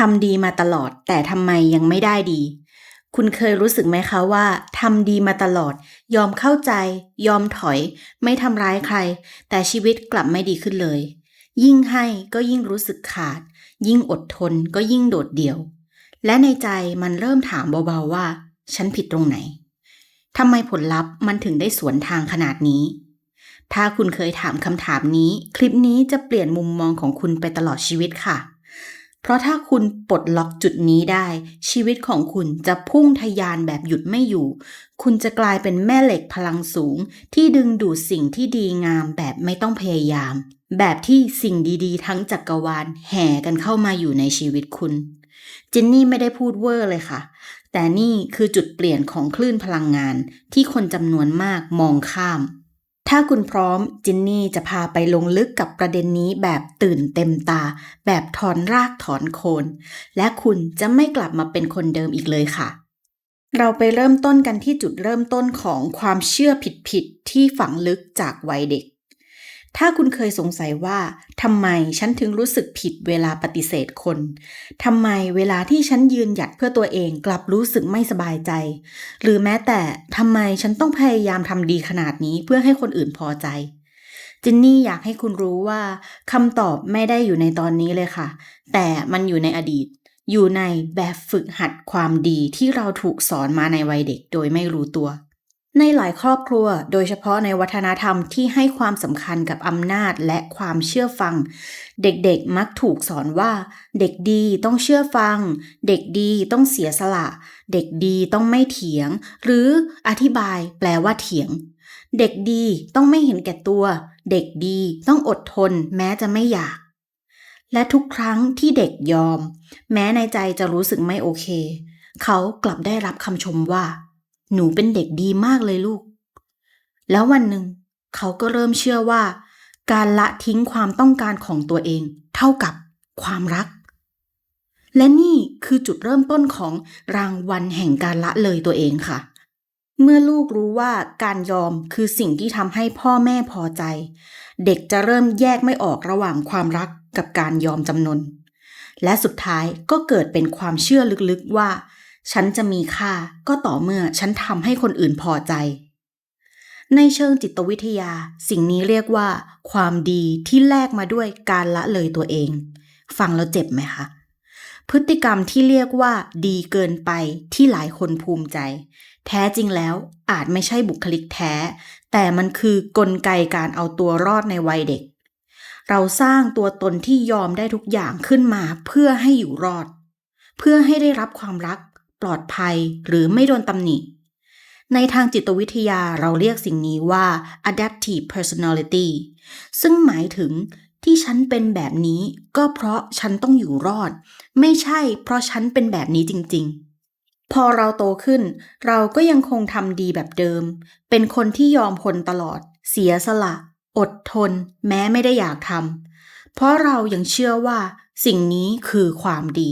ทำดีมาตลอด แต่ทำไมยังไม่ได้ดี คุณเคยรู้สึกไหมคะว่าทำดีมาตลอด ยอมเข้าใจ ยอมถอย ไม่ทำร้ายใคร แต่ชีวิตกลับไม่ดีขึ้นเลย ยิ่งให้ก็ยิ่งรู้สึกขาด ยิ่งอดทนก็ยิ่งโดดเดี่ยว และในใจมันเริ่มถามเบาๆว่า ฉันผิดตรงไหนทำไมผลลัพธ์มันถึงได้สวนทางขนาดนี้ ถ้าคุณเคยถามคำถามนี้ คลิปนี้จะเปลี่ยนมุมมองของคุณไปตลอดชีวิตค่ะ เพราะถ้าคุณปลดล็อกจุดนี้ได้ ชีวิตของคุณจะพุ่งทะยานแบบหยุดไม่อยู่ คุณจะกลายเป็นแม่เหล็กพลังสูง ที่ดึงดูดสิ่งที่ดีงามแบบไม่ต้องพยายาม แบบที่สิ่งดีๆ ทั้งจักกรวาลแห่กันเข้ามาอยู่ในชีวิตคุณจินนี่ไม่ได้พูดเวอร์เลยค่ะ แต่นี่คือจุดเปลี่ยนของคลื่นพลังงานที่คนจำนวนมากมองข้าม ถ้าคุณพร้อมจินนี่จะพาไปลงลึกกับประเด็นนี้แบบตื่นเต็มตา แบบถอนรากถอนโคน และคุณจะไม่กลับมาเป็นคนเดิมอีกเลยค่ะ เราไปเริ่มต้นกันที่จุดเริ่มต้นของความเชื่อผิดๆที่ฝังลึกจากวัยเด็ก ถ้าคุณเคยสงสัยว่าทำไมฉันถึงรู้สึกผิดเวลาปฏิเสธคนทำไมเวลาที่ฉันยืนหยัดเพื่อตัวเองกลับรู้สึกไม่สบายใจ หรือแม้แต่ทำไมฉันต้องพยายามทำดีขนาดนี้เพื่อให้คนอื่นพอใจจินนี่อยากให้คุณรู้ว่าคำตอบไม่ได้อยู่ในตอนนี้เลยค่ะ แต่มันอยู่ในอดีต อยู่ในแบบฝึกหัดความดีที่เราถูกสอนมาในวัยเด็กโดยไม่รู้ตัว ในหลายครอบครัว โดยเฉพาะในวัฒนธรรมที่ให้ความสำคัญกับอำนาจและความเชื่อฟัง เด็กๆมักถูกสอนว่า เด็กดีต้องเชื่อฟัง เด็กดีต้องเสียสละ เด็กดีต้องไม่เถียง หรืออธิบายแปลว่าเถียง เด็กดีต้องไม่เห็นแก่ตัว เด็กดีต้องอดทน แม้จะไม่อยาก และทุกครั้งที่เด็กยอม แม้ในใจจะรู้สึกไม่โอเค เขากลับได้รับคำชมว่า หนูเป็นเด็กดีมากเลยลูก แล้ววันหนึ่ง เขาก็เริ่มเชื่อว่า การละทิ้งความต้องการของตัวเอง เท่ากับความรัก และนี่คือจุดเริ่มต้นของรางวัลแห่งการละเลยตัวเองค่ะ เมื่อลูกรู้ว่าการยอมคือสิ่งที่ทำให้พ่อแม่พอใจ เด็กจะเริ่มแยกไม่ออกระหว่างความรักกับการยอมจำนนและสุดท้ายก็เกิดเป็นความเชื่อลึกๆว่า ฉันจะมีค่าก็ต่อเมื่อฉันทำให้คนอื่นพอใจ ในเชิงจิตวิทยา สิ่งนี้เรียกว่า ความดีที่แลกมาด้วยการละเลยตัวเอง ฟังแล้วเจ็บไหมคะ พฤติกรรมที่เรียกว่าดีเกินไปที่หลายคนภูมิใจ แท้จริงแล้วอาจไม่ใช่บุคลิกแท้ แต่มันคือกลไกการเอาตัวรอดในวัยเด็ก เราสร้างตัวตนที่ยอมได้ทุกอย่างขึ้นมาเพื่อให้อยู่รอด เพื่อให้ได้รับความรัก ปลอดภัยหรือไม่โดนตำหนิ ในทางจิตวิทยาเราเรียกสิ่งนี้ว่า adaptive personality ซึ่งหมายถึงที่ฉันเป็นแบบนี้ก็เพราะฉันต้องอยู่รอด ไม่ใช่เพราะฉันเป็นแบบนี้จริง ๆ พอเราโตขึ้น เราก็ยังคงทำดีแบบเดิม เป็นคนที่ยอมคนตลอด เสียสละ อดทน แม้ไม่ได้อยากทำเพราะเรายังเชื่อว่าสิ่งนี้คือความดี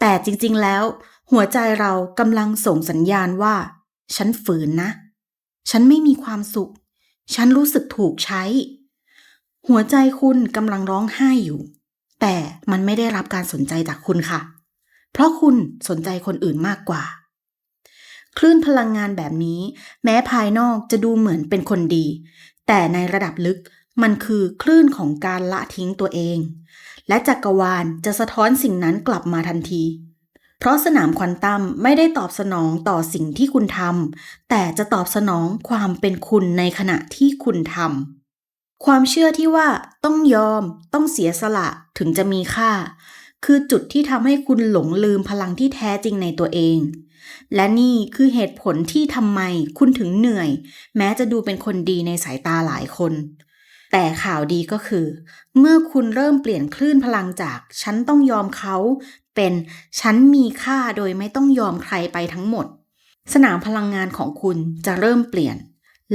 แต่จริงๆแล้ว หัวใจเรากำลังส่งสัญญาณว่า ฉันฝืนนะ ฉันไม่มีความสุข ฉันรู้สึกถูกใช้ หัวใจคุณกำลังร้องไห้อยู่ แต่มันไม่ได้รับการสนใจจากคุณค่ะ เพราะคุณสนใจคนอื่นมากกว่า คลื่นพลังงานแบบนี้ แม้ภายนอกจะดูเหมือนเป็นคนดี แต่ในระดับลึกมันคือคลื่นของการละทิ้งตัวเอง และจักรวาลจะสะท้อนสิ่งนั้นกลับมาทันที เพราะสนามควอนตัมไม่ได้ตอบสนองต่อสิ่งที่คุณทำแต่จะตอบสนองความเป็นคุณในขณะที่คุณทำความเชื่อที่ว่าต้องยอมต้องเสียสละถึงจะมีค่า คือจุดที่ทำให้คุณหลงลืมพลังที่แท้จริงในตัวเอง และนี่คือเหตุผลที่ทำไมคุณถึงเหนื่อย แม้จะดูเป็นคนดีในสายตาหลายคนแต่ข่าวดีก็คือ เมื่อคุณเริ่มเปลี่ยนคลื่นพลังจาก ฉันต้องยอมเขา เป็นฉันมีค่าโดยไม่ต้องยอมใครไปทั้งหมด สนามพลังงานของคุณจะเริ่มเปลี่ยน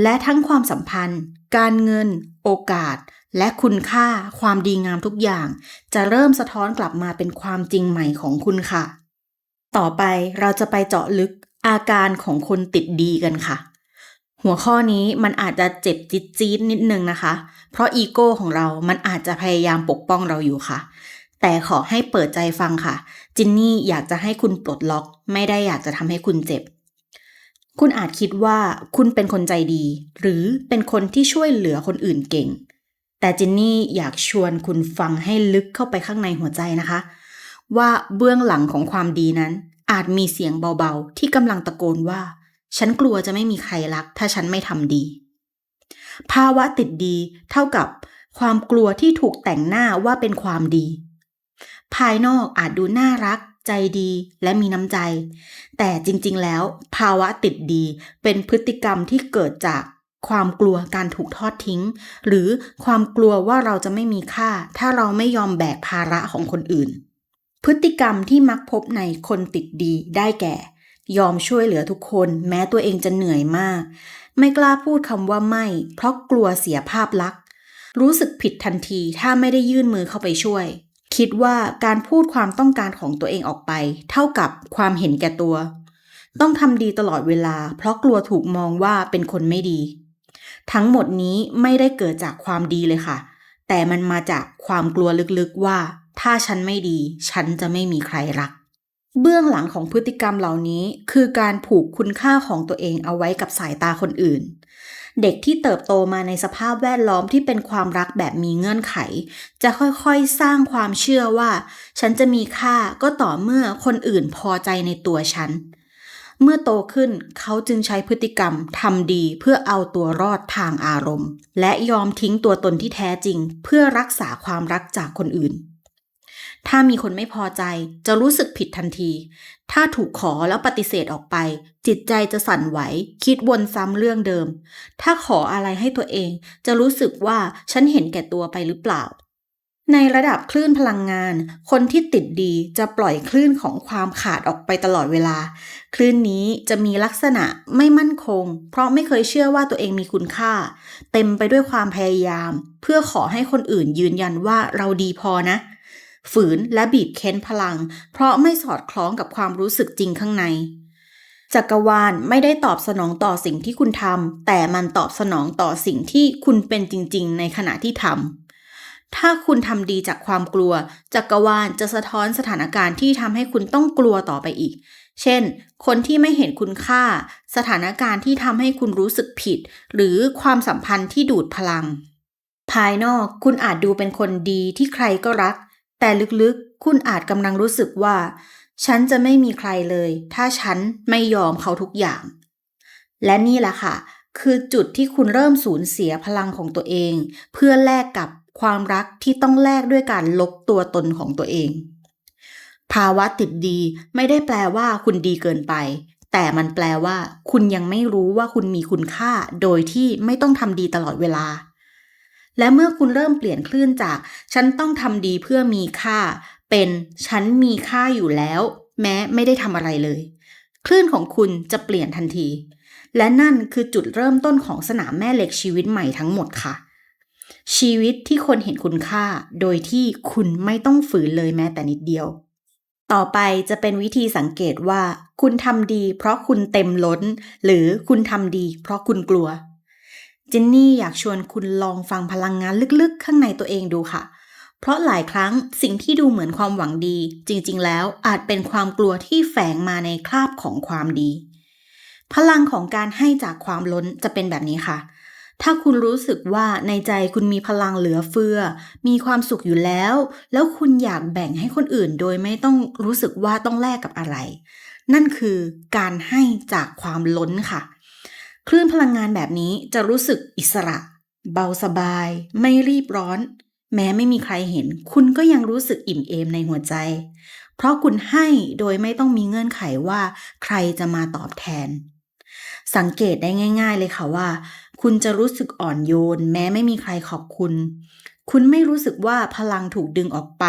และทั้งความสัมพันธ์ การเงิน โอกาส และคุณค่าความดีงามทุกอย่าง จะเริ่มสะท้อนกลับมาเป็นความจริงใหม่ของคุณค่ะ ต่อไปเราจะไปเจาะลึกอาการของคนติดดีกันค่ะ หัวข้อนี้มันอาจจะเจ็บจี๊ดจี๊ดนิดนึงนะคะ เพราะอีโก้ของเรามันอาจจะพยายามปกป้องเราอยู่ค่ะ แต่ขอให้เปิดใจฟังค่ะ จินนี่อยากจะให้คุณปลดล็อก ไม่ได้อยากจะทำให้คุณเจ็บ คุณอาจคิดว่าคุณเป็นคนใจดี หรือเป็นคนที่ช่วยเหลือคนอื่นเก่ง แต่จินนี่อยากชวนคุณฟังให้ลึกเข้าไปข้างในหัวใจนะคะ ว่าเบื้องหลังของความดีนั้น อาจมีเสียงเบาๆ ที่กำลังตะโกนว่า ฉันกลัวจะไม่มีใครรัก ถ้าฉันไม่ทำดี ภาวะติดดีเท่ากับความกลัวที่ถูกแต่งหน้าว่าเป็นความดี ภายนอกอาจดูน่ารัก ใจดีและมีน้ำใจ แต่จริงๆ แล้ว ภาวะติดดี เป็นพฤติกรรมที่เกิดจากความกลัวการถูกทอดทิ้ง หรือความกลัวว่าเราจะไม่มีค่า ถ้าเราไม่ยอมแบกภาระของคนอื่น พฤติกรรมที่มักพบในคนติดดีได้แก่ ยอมช่วยเหลือทุกคน แม้ตัวเองจะเหนื่อยมาก ไม่กล้าพูดคำว่าไม่ เพราะกลัวเสียภาพลักษณ์ รู้สึกผิดทันทีถ้าไม่ได้ยื่นมือเข้าไปช่วย คิดว่าการพูดความต้องการของตัวเองออกไป เท่ากับความเห็นแก่ตัว ต้องทำดีตลอดเวลา เพราะกลัวถูกมองว่าเป็นคนไม่ดี ทั้งหมดนี้ไม่ได้เกิดจากความดีเลยค่ะ แต่มันมาจากความกลัวลึกๆว่า ถ้าฉันไม่ดี ฉันจะไม่มีใครรัก เบื้องหลังของพฤติกรรมเหล่านี้ คือการผูกคุณค่าของตัวเองเอาไว้กับสายตาคนอื่น เด็กที่เติบโตมาในสภาพแวดล้อมที่เป็นความรักแบบมีเงื่อนไข จะค่อยๆสร้างความเชื่อว่า ฉันจะมีค่าก็ต่อเมื่อคนอื่นพอใจในตัวฉัน เมื่อโตขึ้นเขาจึงใช้พฤติกรรมทำดีเพื่อเอาตัวรอดทางอารมณ์ และยอมทิ้งตัวตนที่แท้จริง เพื่อรักษาความรักจากคนอื่น ถ้ามีคนไม่พอใจจะรู้สึกผิดทันที ถ้าถูกขอแล้วปฏิเสธออกไป จิตใจจะสั่นไหว คิดวนซ้ำเรื่องเดิม ถ้าขออะไรให้ตัวเอง จะรู้สึกว่าฉันเห็นแก่ตัวไปหรือเปล่า ในระดับคลื่นพลังงาน คนที่ติดดีจะปล่อยคลื่นของความขาดออกไปตลอดเวลา คลื่นนี้จะมีลักษณะไม่มั่นคง เพราะไม่เคยเชื่อว่าตัวเองมีคุณค่า เต็มไปด้วยความพยายาม เพื่อขอให้คนอื่นยืนยันว่าเราดีพอนะ ฝืนและบีบเค้นพลัง เพราะไม่สอดคล้องกับความรู้สึกจริงข้างใน จักรวาลไม่ได้ตอบสนองต่อสิ่งที่คุณทำแต่มันตอบสนองต่อสิ่งที่คุณเป็นจริง ๆ ในขณะที่ทำถ้าคุณทำดีจากความกลัว จักรวาลจะสะท้อนสถานการณ์ที่ทำให้คุณต้องกลัวต่อไปอีก เช่น คนที่ไม่เห็นคุณค่า สถานการณ์ที่ทำให้คุณรู้สึกผิด หรือความสัมพันธ์ที่ดูดพลังภายนอกคุณอาจดูเป็นคนดีที่ใครก็รัก แต่ลึกๆ คุณอาจกำลังรู้สึกว่า ฉันจะไม่มีใครเลย ถ้าฉันไม่ยอมเขาทุกอย่าง และนี่แหละค่ะ คือจุดที่คุณเริ่มสูญเสียพลังของตัวเอง เพื่อแลกกับความรักที่ต้องแลกด้วยการลบตัวตนของตัวเอง ภาวะติดดีไม่ได้แปลว่าคุณดีเกินไป แต่มันแปลว่า คุณยังไม่รู้ว่าคุณมีคุณค่า โดยที่ไม่ต้องทำดีตลอดเวลา และเมื่อคุณเริ่มเปลี่ยนคลื่นจาก ฉันต้องทำดีเพื่อมีค่า เป็นฉันมีค่าอยู่แล้ว แม้ไม่ได้ทำอะไรเลย คลื่นของคุณจะเปลี่ยนทันที และนั่นคือจุดเริ่มต้นของสนามแม่เหล็กชีวิตใหม่ทั้งหมดค่ะ ชีวิตที่คนเห็นคุณค่า โดยที่คุณไม่ต้องฝืนเลยแม้แต่นิดเดียว ต่อไปจะเป็นวิธีสังเกตว่า คุณทำดี เพราะคุณเต็มล้น หรือคุณทำดี เพราะคุณกลัว จินนี่อยากชวนคุณลองฟังพลังงานลึกๆ ข้างในตัวเองดูค่ะ เพราะหลายครั้งสิ่งที่ดูเหมือนความหวังดี จริงๆ แล้วอาจเป็นความกลัวที่แฝงมาในคราบของความดี พลังของการให้จากความล้นจะเป็นแบบนี้ค่ะ ถ้าคุณรู้สึกว่าในใจคุณมีพลังเหลือเฟือ มีความสุขอยู่แล้ว แล้วคุณอยากแบ่งให้คนอื่น โดยไม่ต้องรู้สึกว่าต้องแลกกับอะไร นั่นคือการให้จากความล้นค่ะ คลื่นพลังงานแบบนี้จะรู้สึกอิสระ เบาสบาย ไม่รีบร้อน แม้ไม่มีใครเห็น คุณก็ยังรู้สึกอิ่มเอมในหัวใจ เพราะคุณให้โดยไม่ต้องมีเงื่อนไขว่า ใครจะมาตอบแทน สังเกตได้ง่าย ๆเลยค่ะว่า คุณจะรู้สึกอ่อนโยน แม้ไม่มีใครขอบคุณ คุณไม่รู้สึกว่าพลังถูกดึงออกไป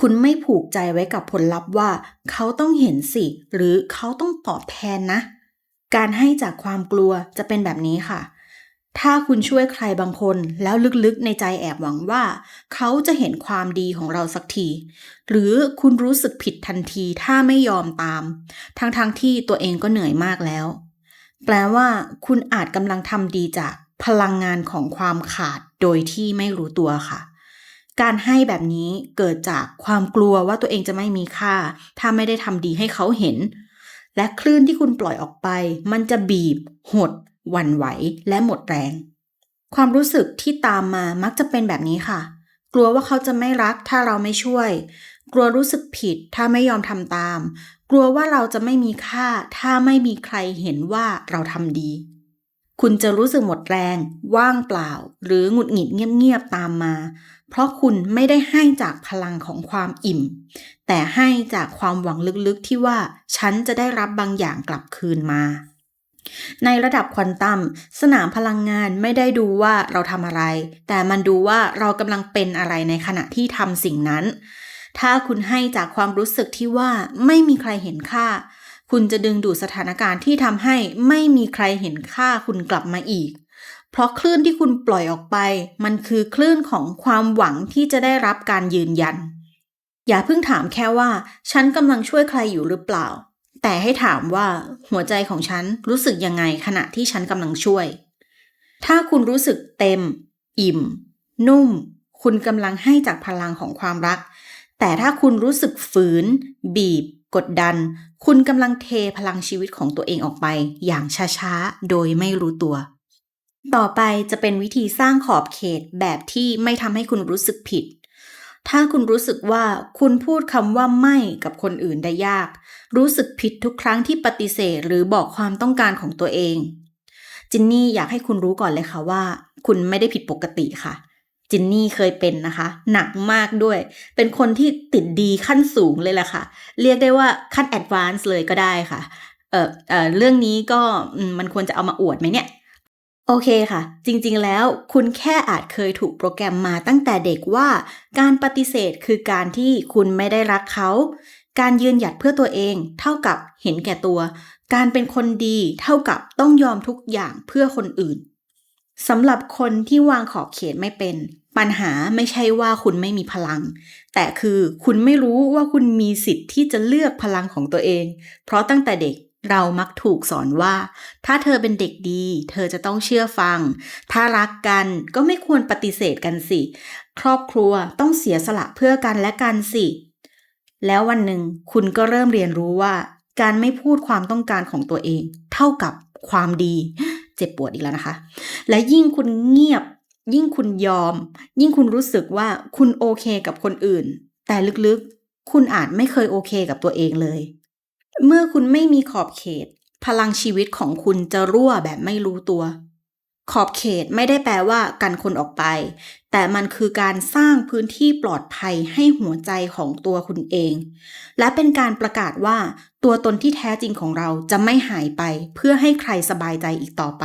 คุณไม่ผูกใจไว้กับผลลัพธ์ว่า เขาต้องเห็นสิ หรือเขาต้องตอบแทนนะ การให้จากความกลัวจะเป็นแบบนี้ค่ะ ถ้าคุณช่วยใครบางคนแล้วลึกๆในใจแอบหวังว่า เขาจะเห็นความดีของเราสักที หรือคุณรู้สึกผิดทันทีถ้าไม่ยอมตาม ทั้งๆทที่ตัวเองก็เหนื่อยมากแล้ว แปลว่า คุณอาจกำลังทำดีจากพลังงานของความขาดโดยที่ไม่รู้ตัวค่ะการให้แบบนี้เกิดจากความกลัวว่าตัวเองจะไม่มีค่า ถ้าไม่ได้ทำดีให้เขาเห็น และคลื่นที่คุณปล่อยออกไป มันจะบีบ หดหวั่นไหว และหมดแรง ความรู้สึกที่ตามมามักจะเป็นแบบนี้ค่ะ กลัวว่าเขาจะไม่รักถ้าเราไม่ช่วย กลัวรู้สึกผิดถ้าไม่ยอมทำตาม กลัวว่าเราจะไม่มีค่า ถ้าไม่มีใครเห็นว่าเราทำดี คุณจะรู้สึกหมดแรง ว่างเปล่า หรือหงุดหงิดเงียบๆตามมา เพราะคุณไม่ได้ให้จากพลังของความอิ่ม แต่ให้จากความหวังลึกๆที่ว่าฉันจะได้รับบางอย่างกลับคืนมา ในระดับควอนตัมสนามพลังงานไม่ได้ดูว่าเราทำอะไร แต่มันดูว่าเรากำลังเป็นอะไรในขณะที่ทำสิ่งนั้น ถ้าคุณให้จากความรู้สึกที่ว่าไม่มีใครเห็นค่า คุณจะดึงดูดสถานการณ์ที่ทำให้ไม่มีใครเห็นค่าคุณกลับมาอีก เพราะคลื่นที่คุณปล่อยออกไป มันคือคลื่นของความหวังที่จะได้รับการยืนยัน อย่าเพิ่งถามแค่ว่า ฉันกำลังช่วยใครอยู่หรือเปล่า แต่ให้ถามว่าหัวใจของฉันรู้สึกยังไงขณะที่ฉันกำลังช่วย ถ้าคุณรู้สึกเต็ม อิ่ม นุ่ม คุณกำลังให้จากพลังของความรัก แต่ถ้าคุณรู้สึกฝืน บีบ กดดัน คุณกำลังเทพลังชีวิตของตัวเองออกไป อย่างช้าๆ โดยไม่รู้ตัว ต่อไปจะเป็นวิธีสร้างขอบเขตแบบที่ไม่ทำให้คุณรู้สึกผิด ถ้าคุณรู้สึกว่าคุณพูดคำว่าไม่กับคนอื่นได้ยาก รู้สึกผิดทุกครั้งที่ปฏิเสธหรือบอกความต้องการของตัวเอง จินนี่อยากให้คุณรู้ก่อนเลยค่ะว่า คุณไม่ได้ผิดปกติค่ะ จินนี่เคยเป็นนะคะ หนักมากด้วย เป็นคนที่ติดดีขั้นสูงเลยแหละค่ะ เรียกได้ว่าขั้นแอดวานซ์เลยก็ได้ค่ะ เออเออเรื่องนี้ก็มันควรจะเอามาอวดไหมเนี่ย โอเคค่ะ จริงๆ แล้วคุณแค่อาจเคยถูกโปรแกรมมาตั้งแต่เด็กว่า การปฏิเสธคือการที่คุณไม่ได้รักเขา การยืนหยัดเพื่อตัวเอง เท่ากับเห็นแก่ตัว การเป็นคนดีเท่ากับต้องยอมทุกอย่างเพื่อคนอื่นสำหรับคนที่วางขอบเขตไม่เป็น ปัญหาไม่ใช่ว่าคุณไม่มีพลัง แต่คือคุณไม่รู้ว่าคุณมีสิทธิ์ที่จะเลือกพลังของตัวเอง เพราะตั้งแต่เด็ก เรามักถูกสอนว่า ถ้าเธอเป็นเด็กดี เธอจะต้องเชื่อฟัง ถ้ารักกันก็ไม่ควรปฏิเสธกันสิ ครอบครัวต้องเสียสละเพื่อกันและกันสิ แล้ววันหนึ่งคุณก็เริ่มเรียนรู้ว่า การไม่พูดความต้องการของตัวเอง เท่ากับความดี เจ็บปวดอีกแล้วนะคะ และยิ่งคุณเงียบ ยิ่งคุณยอม ยิ่งคุณรู้สึกว่าคุณโอเคกับคนอื่น แต่ลึกๆ คุณอาจไม่เคยโอเคกับตัวเองเลย เมื่อคุณไม่มีขอบเขต พลังชีวิตของคุณจะรั่วแบบไม่รู้ตัว ขอบเขตไม่ได้แปลว่ากันคนออกไป แต่มันคือการสร้างพื้นที่ปลอดภัยให้หัวใจของตัวคุณเอง และเป็นการประกาศว่า ตัวตนที่แท้จริงของเราจะไม่หายไป เพื่อให้ใครสบายใจอีกต่อไป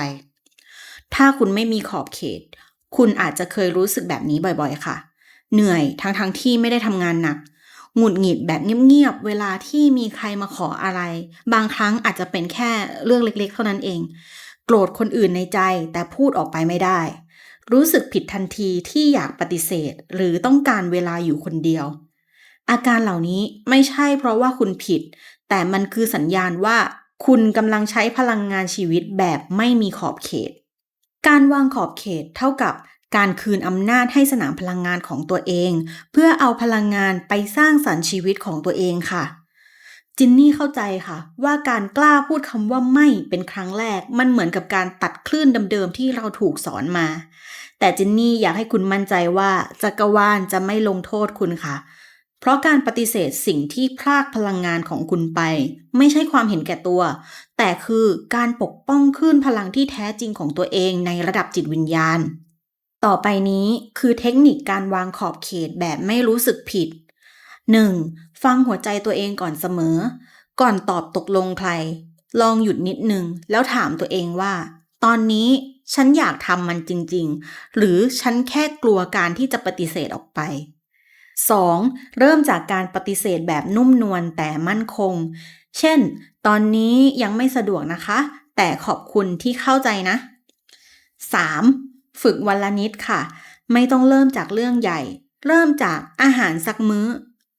ถ้าคุณไม่มีขอบเขต คุณอาจจะเคยรู้สึกแบบนี้บ่อยๆ ค่ะ เหนื่อยทั้งๆทที่ไม่ได้ทำงานหนัก หงุดหงิดแบบเงียบๆ เวลาที่มีใครมาขออะไร บางครั้งอาจจะเป็นแค่เรื่องเล็กๆ เท่านั้นเอง โกรธคนอื่นในใจแต่พูดออกไปไม่ได้ รู้สึกผิดทันทีที่อยากปฏิเสธ หรือต้องการเวลาอยู่คนเดียว อาการเหล่านี้ไม่ใช่เพราะว่าคุณผิด แต่มันคือสัญญาณว่าคุณกำลังใช้พลังงานชีวิตแบบไม่มีขอบเขต การวางขอบเขตเท่ากับ การคืนอำนาจให้สนามพลังงานของตัวเอง เพื่อเอาพลังงานไปสร้างสรรค์ชีวิตของตัวเองค่ะ จินนี่เข้าใจค่ะ ว่าการกล้าพูดคำว่าไม่เป็นครั้งแรก มันเหมือนกับการตัดคลื่นเดิมๆที่เราถูกสอนมา แต่จินนี่อยากให้คุณมั่นใจว่าจักรวาลจะไม่ลงโทษคุณค่ะเพราะการปฏิเสธสิ่งที่พรากพลังงานของคุณไป ไม่ใช่ความเห็นแก่ตัว แต่คือการปกป้องคลื่นพลังที่แท้จริงของตัวเองในระดับจิตวิญญาณ ต่อไปนี้คือเทคนิคการวางขอบเขตแบบไม่รู้สึกผิด 1. ฟังหัวใจตัวเองก่อนเสมอ ก่อนตอบตกลงใคร ลองหยุดนิดนึง แล้วถามตัวเองว่า ตอนนี้ฉันอยากทำมันจริง ๆ หรือฉันแค่กลัวการที่จะปฏิเสธออกไป 2. เริ่มจากการปฏิเสธแบบนุ่มนวลแต่มั่นคง เช่น ตอนนี้ยังไม่สะดวกนะคะ แต่ขอบคุณที่เข้าใจนะ 3. ฝึกวันละนิดค่ะ ไม่ต้องเริ่มจากเรื่องใหญ่ เริ่มจากอาหารสักมื้อ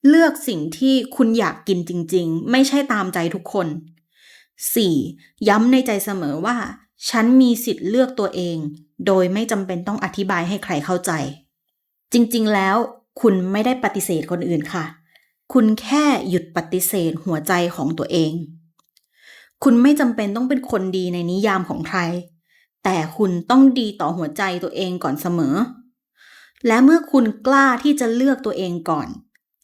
เลือกสิ่งที่คุณอยากกินจริง ๆ ไม่ใช่ตามใจทุกคน 4. ย้ำในใจเสมอว่า ฉันมีสิทธิ์เลือกตัวเอง โดยไม่จำเป็นต้องอธิบายให้ใครเข้าใจ จริงๆแล้ว คุณไม่ได้ปฏิเสธคนอื่นค่ะ คุณแค่หยุดปฏิเสธหัวใจของตัวเอง คุณไม่จำเป็นต้องเป็นคนดีในนิยามของใคร แต่คุณต้องดีต่อหัวใจตัวเองก่อนเสมอ และเมื่อคุณกล้าที่จะเลือกตัวเองก่อน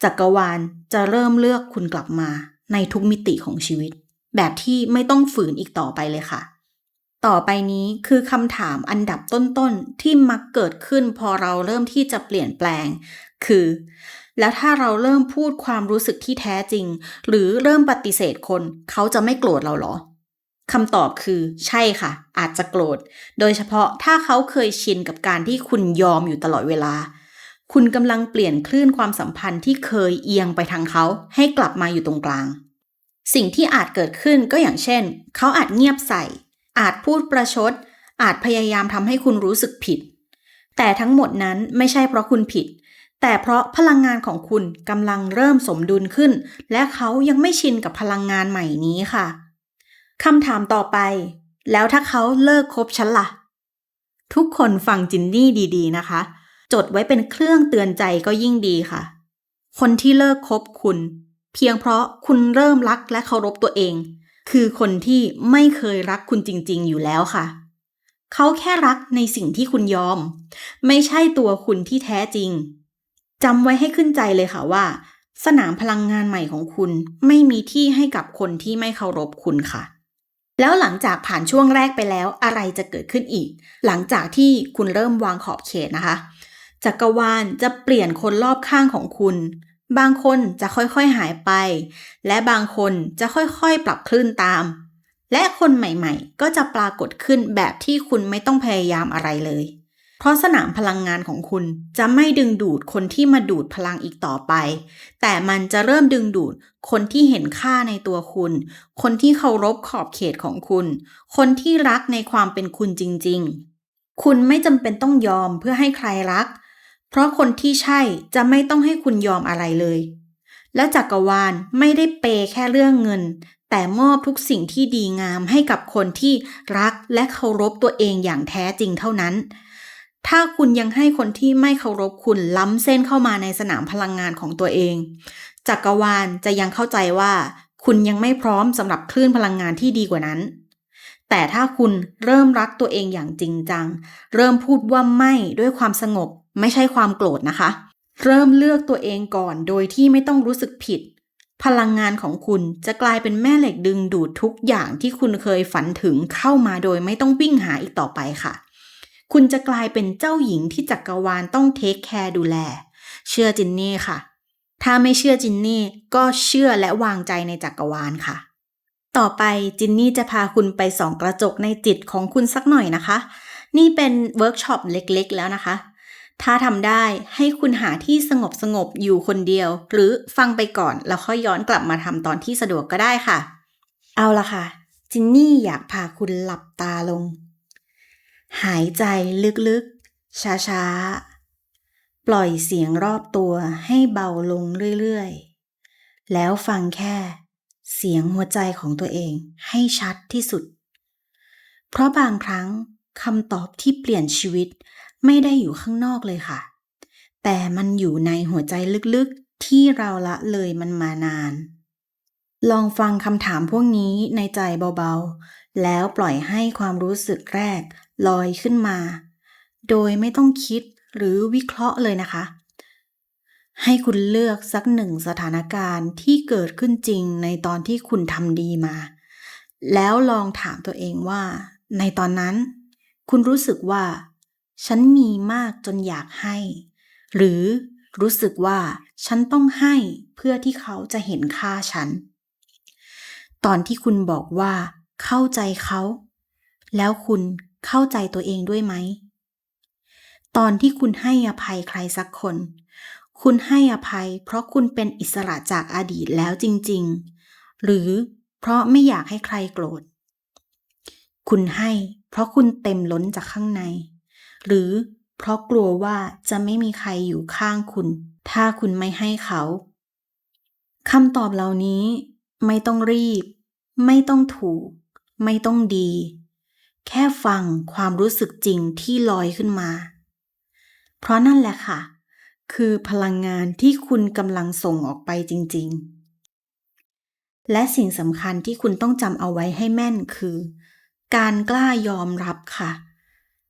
จักรวาลจะเริ่มเลือกคุณกลับมา ในทุกมิติของชีวิต แบบที่ไม่ต้องฝืนอีกต่อไปเลยค่ะ ต่อไปนี้คือคำถามอันดับต้นๆ ที่มักเกิดขึ้นพอเราเริ่มที่จะเปลี่ยนแปลง คือ แล้วถ้าเราเริ่มพูดความรู้สึกที่แท้จริง หรือเริ่มปฏิเสธคน เขาจะไม่โกรธเราเหรอ คำตอบคือใช่ค่ะ อาจจะโกรธ โดยเฉพาะถ้าเขาเคยชินกับการที่คุณยอมอยู่ตลอดเวลา คุณกำลังเปลี่ยนคลื่นความสัมพันธ์ที่เคยเอียงไปทางเขา ให้กลับมาอยู่ตรงกลาง สิ่งที่อาจเกิดขึ้นก็อย่างเช่น เขาอาจเงียบใส่ อาจพูดประชด อาจพยายามทำให้คุณรู้สึกผิด แต่ทั้งหมดนั้นไม่ใช่เพราะคุณผิด แต่เพราะพลังงานของคุณกำลังเริ่มสมดุลขึ้น และเขายังไม่ชินกับพลังงานใหม่นี้ค่ะ คำถามต่อไป แล้วถ้าเขาเลิกคบฉันละ่ะ ทุกคนฟังจินนี่ดีๆนะคะ จดไว้เป็นเครื่องเตือนใจก็ยิ่งดีค่ะ คนที่เลิกคบคุณ เพียงเพราะคุณเริ่มรักและเคารพตัวเอง คือคนที่ไม่เคยรักคุณจริง ๆ อยู่แล้วค่ะ เขาแค่รักในสิ่งที่คุณยอม ไม่ใช่ตัวคุณที่แท้จริงจำไว้ให้ขึ้นใจเลยค่ะว่า สนามพลังงานใหม่ของคุณไม่มีที่ให้กับคนที่ไม่เคารพคุณค่ะ แล้วหลังจากผ่านช่วงแรกไปแล้วอะไรจะเกิดขึ้นอีก หลังจากที่คุณเริ่มวางขอบเขตนะคะจักรวาลจะเปลี่ยนคนรอบข้างของคุณ บางคนจะค่อยๆหายไป และบางคนจะค่อยๆปรับคลื่นตาม และคนใหม่ๆ ก็จะปรากฏขึ้นแบบที่คุณไม่ต้องพยายามอะไรเลย เพราะสนามพลังงานของคุณจะไม่ดึงดูดคนที่มาดูดพลังอีกต่อไป แต่มันจะเริ่มดึงดูดคนที่เห็นค่าในตัวคุณ คนที่เคารพขอบเขตของคุณ คนที่รักในความเป็นคุณจริง ๆ คุณไม่จำเป็นต้องยอมเพื่อให้ใครรัก เพราะคนที่ใช่จะไม่ต้องให้คุณยอมอะไรเลย และจักรวาลไม่ได้เปแค่เรื่องเงิน แต่มอบทุกสิ่งที่ดีงามให้กับคนที่รักและเคารพตัวเองอย่างแท้จริงเท่านั้น ถ้าคุณยังให้คนที่ไม่เคารพคุณล้ำเส้นเข้ามาในสนามพลังงานของตัวเอง จักรวาลจะยังเข้าใจว่า คุณยังไม่พร้อมสำหรับคลื่นพลังงานที่ดีกว่านั้น แต่ถ้าคุณเริ่มรักตัวเองอย่างจริงจัง เริ่มพูดว่าไม่ด้วยความสงบ ไม่ใช่ความโกรธนะคะ เริ่มเลือกตัวเองก่อนโดยที่ไม่ต้องรู้สึกผิด พลังงานของคุณจะกลายเป็นแม่เหล็กดึงดูดทุกอย่างที่คุณเคยฝันถึงเข้ามาโดยไม่ต้องวิ่งหาอีกต่อไปค่ะ คุณจะกลายเป็นเจ้าหญิงที่จักรวาลต้องเทคแคร์ดูแล เชื่อจินนี่ค่ะ ถ้าไม่เชื่อจินนี่ก็เชื่อและวางใจในจักรวาลค่ะ ต่อไปจินนี่จะพาคุณไปส่องกระจกในจิตของคุณสักหน่อยนะคะ นี่เป็นเวิร์กช็อปเล็กๆ แล้วนะคะ ถ้าทำได้ให้คุณหาที่สงบสงบๆอยู่คนเดียว หรือฟังไปก่อนแล้วค่อยย้อนกลับมาทำตอนที่สะดวกก็ได้ค่ะ เอาละค่ะจินนี่อยากพาคุณหลับตาลง หายใจลึกๆ ช้าๆ ปล่อยเสียงรอบตัวให้เบาลงเรื่อยๆ แล้วฟังแค่เสียงหัวใจของตัวเองให้ชัดที่สุด เพราะบางครั้งคำตอบที่เปลี่ยนชีวิตไม่ได้อยู่ข้างนอกเลยค่ะ แต่มันอยู่ในหัวใจลึกๆ ที่เราละเลยมันมานาน ลองฟังคำถามพวกนี้ในใจเบาๆ แล้วปล่อยให้ความรู้สึกแรก ลอยขึ้นมา โดยไม่ต้องคิดหรือวิเคราะห์เลยนะคะ ให้คุณเลือกสักหนึ่งสถานการณ์ที่เกิดขึ้นจริงในตอนที่คุณทำดีมา แล้วลองถามตัวเองว่า ในตอนนั้น คุณรู้สึกว่า ฉันมีมากจนอยากให้ หรือรู้สึกว่าฉันต้องให้เพื่อที่เขาจะเห็นค่าฉัน ตอนที่คุณบอกว่า เข้าใจเขา แล้วคุณ เข้าใจตัวเองด้วยไหม ตอนที่คุณให้อภัยใครสักคน คุณให้อภัย เพราะคุณเป็นอิสระจากอดีตแล้วจริง ๆ หรือเพราะไม่อยากให้ใครโกรธ คุณให้ เพราะคุณเต็มล้นจากข้างใน หรือเพราะกลัวว่าจะไม่มีใครอยู่ข้างคุณ ถ้าคุณไม่ให้เขาคำตอบเหล่านี้ไม่ต้องรีบ ไม่ต้องถูก ไม่ต้องดี แค่ฟังความรู้สึกจริงที่ลอยขึ้นมา เพราะนั่นแหละค่ะ คือพลังงานที่คุณกำลังส่งออกไปจริง ๆ และสิ่งสำคัญที่คุณต้องจำเอาไว้ให้แม่นคือ การกล้ายอมรับค่ะ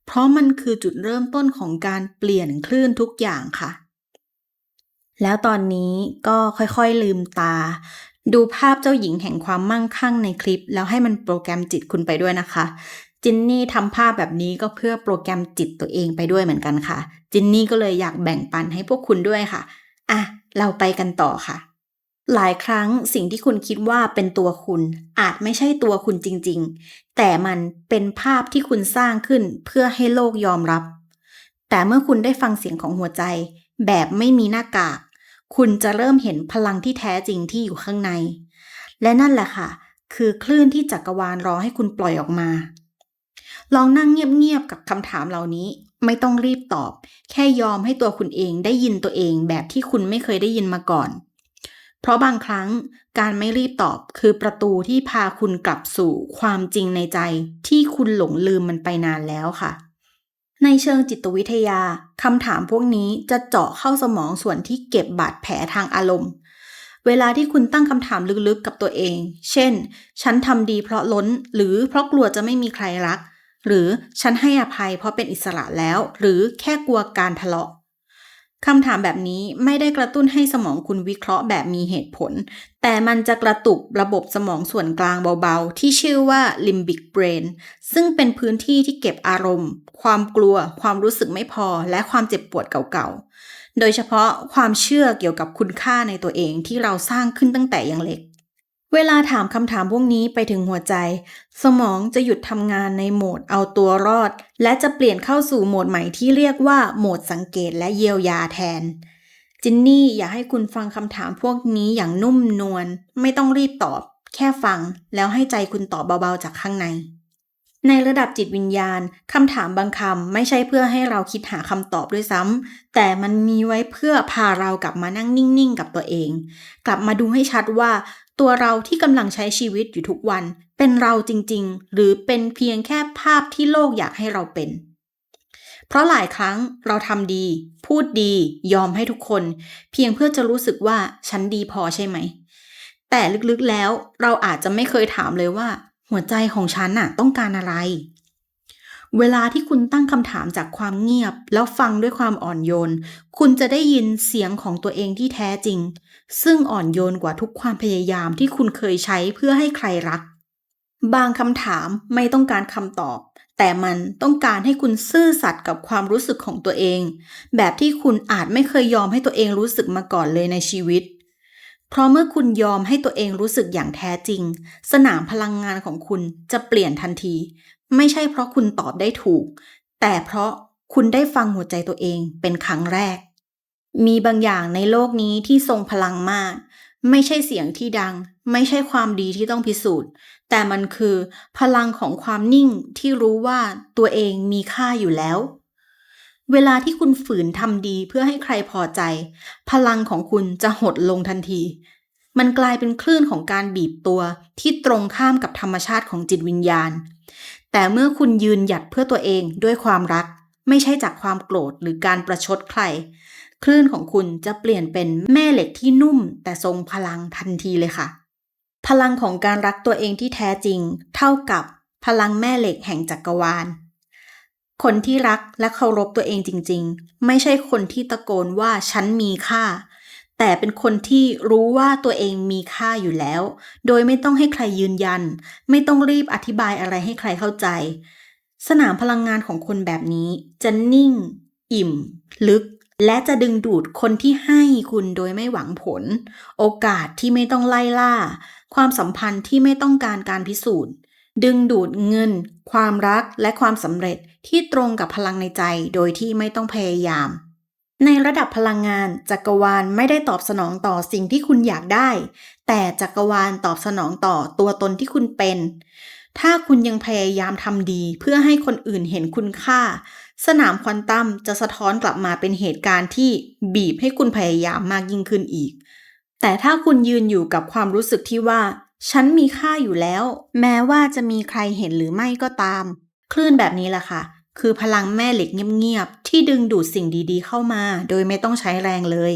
เพราะมันคือจุดเริ่มต้นของการเปลี่ยนคลื่นทุกอย่างค่ะ แล้วตอนนี้ก็ค่อยๆลืมตาดูภาพเจ้าหญิงแห่งความมั่งคั่งในคลิป แล้วให้มันโปรแกรมจิตคุณไปด้วยนะคะ จินนี่ทำภาพแบบนี้ก็เพื่อโปรแกรมจิตตัวเองไปด้วยเหมือนกันค่ะ จินนี่ก็เลยอยากแบ่งปันให้พวกคุณด้วยค่ะ อะ เราไปกันต่อค่ะ หลายครั้งสิ่งที่คุณคิดว่าเป็นตัวคุณ อาจไม่ใช่ตัวคุณจริง ๆ แต่มันเป็นภาพที่คุณสร้างขึ้นเพื่อให้โลกยอมรับ แต่เมื่อคุณได้ฟังเสียงของหัวใจ แบบไม่มีหน้ากาก คุณจะเริ่มเห็นพลังที่แท้จริงที่อยู่ข้างใน และนั่นแหละค่ะ คือคลื่นที่จักรวาลรอให้คุณปล่อยออกมา ลองนั่งเงียบๆกับคำถามเหล่านี้ ไม่ต้องรีบตอบ แค่ยอมให้ตัวคุณเองได้ยินตัวเองแบบที่คุณไม่เคยได้ยินมาก่อน เพราะบางครั้งการไม่รีบตอบคือประตูที่พาคุณกลับสู่ความจริงในใจ ที่คุณหลงลืมมันไปนานแล้วค่ะ ในเชิงจิตวิทยาคำถามพวกนี้จะเจาะเข้าสมองส่วนที่เก็บบาดแผลทางอารมณ์เวลาที่คุณตั้งคำถามลึกๆกับตัวเอง เช่น ฉันทำดีเพราะล้น หรือเพราะกลัวจะไม่มีใครรัก หรือฉันให้อภัยเพราะเป็นอิสระแล้ว หรือแค่กลัวการทะเลาะคำถามแบบนี้ไม่ได้กระตุ้นให้สมองคุณวิเคราะห์แบบมีเหตุผล แต่มันจะกระตุกระบบสมองส่วนกลางเบาๆ ที่ชื่อว่า limbic brain ซึ่งเป็นพื้นที่ที่เก็บอารมณ์ ความกลัว ความรู้สึกไม่พอ และความเจ็บปวดเก่าๆ โดยเฉพาะความเชื่อเกี่ยวกับคุณค่าในตัวเองที่เราสร้างขึ้นตั้งแต่ยังเล็ก เวลาถามคำถามพวกนี้ไปถึงหัวใจ สมองจะหยุดทำงานในโหมดเอาตัวรอด และจะเปลี่ยนเข้าสู่โหมดใหม่ที่เรียกว่าโหมดสังเกตและเยียวยาแทน จินนี่อยากให้คุณฟังคำถามพวกนี้อย่างนุ่มนวลไม่ต้องรีบตอบ แค่ฟังแล้วให้ใจคุณตอบเบาๆจากข้างใน ในระดับจิตวิญญาณคำถามบางคำไม่ใช่เพื่อให้เราคิดหาคำตอบด้วยซ้ำแต่มันมีไว้เพื่อพาเรากลับมานั่งนิ่งๆ กับตัวเอง กลับมาดูให้ชัดว่า ตัวเราที่กำลังใช้ชีวิตอยู่ทุกวัน เป็นเราจริง ๆ หรือเป็นเพียงแค่ภาพที่โลกอยากให้เราเป็น เพราะหลายครั้งเราทำดี พูดดี ยอมให้ทุกคน เพียงเพื่อจะรู้สึกว่าฉันดีพอใช่ไหม แต่ลึกๆแล้วเราอาจจะไม่เคยถามเลยว่า หัวใจของฉันน่ะต้องการอะไร เวลาที่คุณตั้งคำถามจากความเงียบ แล้วฟังด้วยความอ่อนโยน คุณจะได้ยินเสียงของตัวเองที่แท้จริง ซึ่งอ่อนโยนกว่าทุกความพยายามที่คุณเคยใช้เพื่อให้ใครรัก บางคำถามไม่ต้องการคำตอบ แต่มันต้องการให้คุณซื่อสัตย์กับความรู้สึกของตัวเอง แบบที่คุณอาจไม่เคยยอมให้ตัวเองรู้สึกมาก่อนเลยในชีวิตเพราะเมื่อคุณยอมให้ตัวเองรู้สึกอย่างแท้จริง สนามพลังงานของคุณจะเปลี่ยนทันที ไม่ใช่เพราะคุณตอบได้ถูก แต่เพราะคุณได้ฟังหัวใจตัวเองเป็นครั้งแรก มีบางอย่างในโลกนี้ที่ทรงพลังมาก ไม่ใช่เสียงที่ดัง ไม่ใช่ความดีที่ต้องพิสูจน์ แต่มันคือพลังของความนิ่งที่รู้ว่าตัวเองมีค่าอยู่แล้ว เวลาที่คุณฝืนทำดีเพื่อให้ใครพอใจ พลังของคุณจะหดลงทันที มันกลายเป็นคลื่นของการบีบตัวที่ตรงข้ามกับธรรมชาติของจิตวิญญาณ แต่เมื่อคุณยืนหยัดเพื่อตัวเองด้วยความรัก ไม่ใช่จากความโกรธหรือการประชดใคร คลื่นของคุณจะเปลี่ยนเป็นแม่เหล็กที่นุ่ม แต่ทรงพลังทันทีเลยค่ะ พลังของการรักตัวเองที่แท้จริง เท่ากับพลังแม่เหล็กแห่งจักรวาล คนที่รักและเคารพตัวเองจริง ๆ ไม่ใช่คนที่ตะโกนว่าฉันมีค่า แต่เป็นคนที่รู้ว่าตัวเองมีค่าอยู่แล้ว โดยไม่ต้องให้ใครยืนยัน ไม่ต้องรีบอธิบายอะไรให้ใครเข้าใจ สนามพลังงานของคนแบบนี้ จะนิ่ง อิ่ม ลึก และจะดึงดูดคนที่ให้คุณโดยไม่หวังผล โอกาสที่ไม่ต้องไล่ล่า ความสัมพันธ์ที่ไม่ต้องการการพิสูจน์ดึงดูดเงิน ความรักและความสำเร็จที่ตรงกับพลังในใจโดยที่ไม่ต้องพยายาม ในระดับพลังงานจักรวาลไม่ได้ตอบสนองต่อสิ่งที่คุณอยากได้ แต่จักรวาลตอบสนองต่อตัวตนที่คุณเป็น ถ้าคุณยังพยายามทำดี เพื่อให้คนอื่นเห็นคุณค่า สนามควอนตัมจะสะท้อนกลับมาเป็นเหตุการณ์ที่บีบให้คุณพยายามมากยิ่งขึ้นอีก แต่ถ้าคุณยืนอยู่กับความรู้สึกที่ว่า ฉันมีค่าอยู่แล้ว แม้ว่าจะมีใครเห็นหรือไม่ก็ตาม คลื่นแบบนี้แหละค่ะ คือพลังแม่เหล็กเงียบๆ ที่ดึงดูดสิ่งดีๆเข้ามา โดยไม่ต้องใช้แรงเลย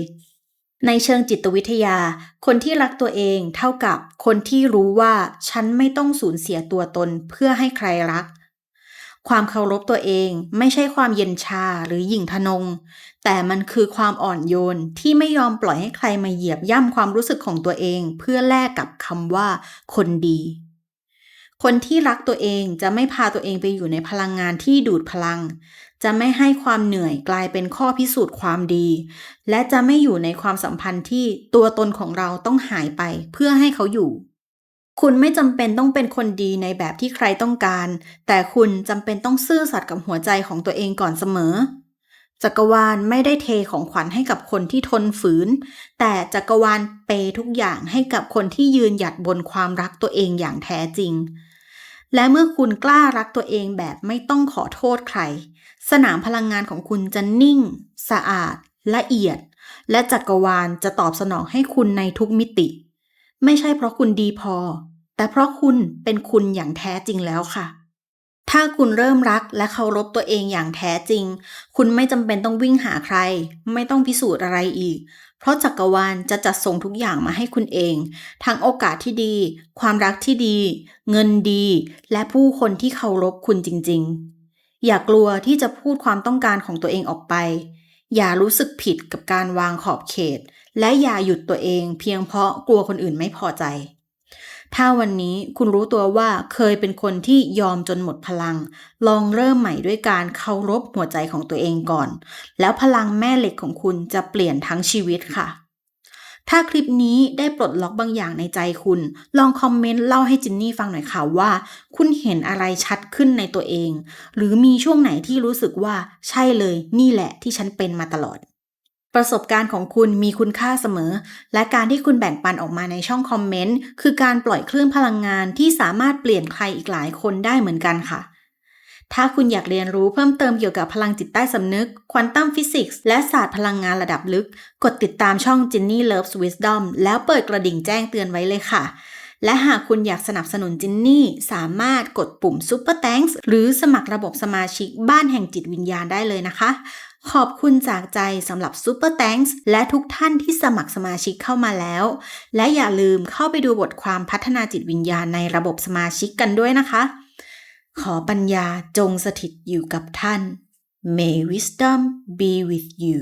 ในเชิงจิตวิทยา คนที่รักตัวเองเท่ากับคนที่รู้ว่าฉันไม่ต้องสูญเสียตัวตนเพื่อให้ใครรัก ความเคารพตัวเองไม่ใช่ความเย็นชาหรือหยิ่งทะนง แต่มันคือความอ่อนโยนที่ไม่ยอมปล่อยให้ใครมาเหยียบย่ำความรู้สึกของตัวเอง เพื่อแลกกับคำว่า คนดี คนที่รักตัวเองจะไม่พาตัวเองไปอยู่ในพลังงานที่ดูดพลัง จะไม่ให้ความเหนื่อยกลายเป็นข้อพิสูจน์ความดี และจะไม่อยู่ในความสัมพันธ์ที่ตัวตนของเราต้องหายไปเพื่อให้เขาอยู่ คุณไม่จำเป็นต้องเป็นคนดีในแบบที่ใครต้องการ แต่คุณจำเป็นต้องซื่อสัตย์กับหัวใจของตัวเองก่อนเสมอจักรวาลไม่ได้เทของขวัญให้กับคนที่ทนฝืน แต่จักรวาลเปยทุกอย่างให้กับคนที่ยืนหยัดบนความรักตัวเองอย่างแท้จริง และเมื่อคุณกล้ารักตัวเองแบบไม่ต้องขอโทษใคร สนามพลังงานของคุณจะนิ่ง สะอาด ละเอียด และจักรวาลจะตอบสนองให้คุณในทุกมิติ ไม่ใช่เพราะคุณดีพอ แต่เพราะคุณเป็นคุณอย่างแท้จริงแล้วค่ะ ถ้าคุณเริ่มรักและเคารพตัวเองอย่างแท้จริง คุณไม่จำเป็นต้องวิ่งหาใคร ไม่ต้องพิสูจน์อะไรอีก เพราะจักรวาลจะจัดส่งทุกอย่างมาให้คุณเอง ทั้งโอกาสที่ดี ความรักที่ดี เงินดี และผู้คนที่เคารพคุณจริง ๆ อย่ากลัวที่จะพูดความต้องการของตัวเองออกไป อย่ารู้สึกผิดกับการวางขอบเขต และอย่าหยุดตัวเอง เพียงเพราะกลัวคนอื่นไม่พอใจ ถ้าวันนี้คุณรู้ตัวว่าเคยเป็นคนที่ยอมจนหมดพลัง ลองเริ่มใหม่ด้วยการเคารพหัวใจของตัวเองก่อน แล้วพลังแม่เหล็กของคุณจะเปลี่ยนทั้งชีวิตค่ะ ถ้าคลิปนี้ได้ปลดล็อกบางอย่างในใจคุณ ลองคอมเมนต์เล่าให้จินนี่ฟังหน่อยค่ะว่า คุณเห็นอะไรชัดขึ้นในตัวเอง หรือมีช่วงไหนที่รู้สึกว่าใช่เลยนี่แหละที่ฉันเป็นมาตลอด ประสบการณ์ของคุณมีคุณค่าเสมอ และการที่คุณแบ่งปันออกมาในช่องคอมเมนต์ คือการปล่อยคลื่นพลังงานที่สามารถเปลี่ยนใครอีกหลายคนได้เหมือนกันค่ะ ถ้าคุณอยากเรียนรู้เพิ่มเติมเกี่ยวกับพลังจิตใต้สำนึก ควอนตัมฟิสิกส์ และศาสตร์พลังงานระดับลึก กดติดตามช่อง Ginny Loves Wisdom แล้วเปิดกระดิ่งแจ้งเตือนไว้เลยค่ะและหากคุณอยากสนับสนุนจินนี่ สามารถกดปุ่ม Super Thanks หรือสมัครระบบสมาชิกบ้านแห่งจิตวิญญาณได้เลยนะคะ ขอบคุณจากใจสำหรับ Super Thanks และทุกท่านที่สมัครสมาชิกเข้ามาแล้ว และอย่าลืมเข้าไปดูบทความพัฒนาจิตวิญญาณในระบบสมาชิกกันด้วยนะคะ ขอปัญญาจงสถิตอยู่กับท่าน May wisdom be with you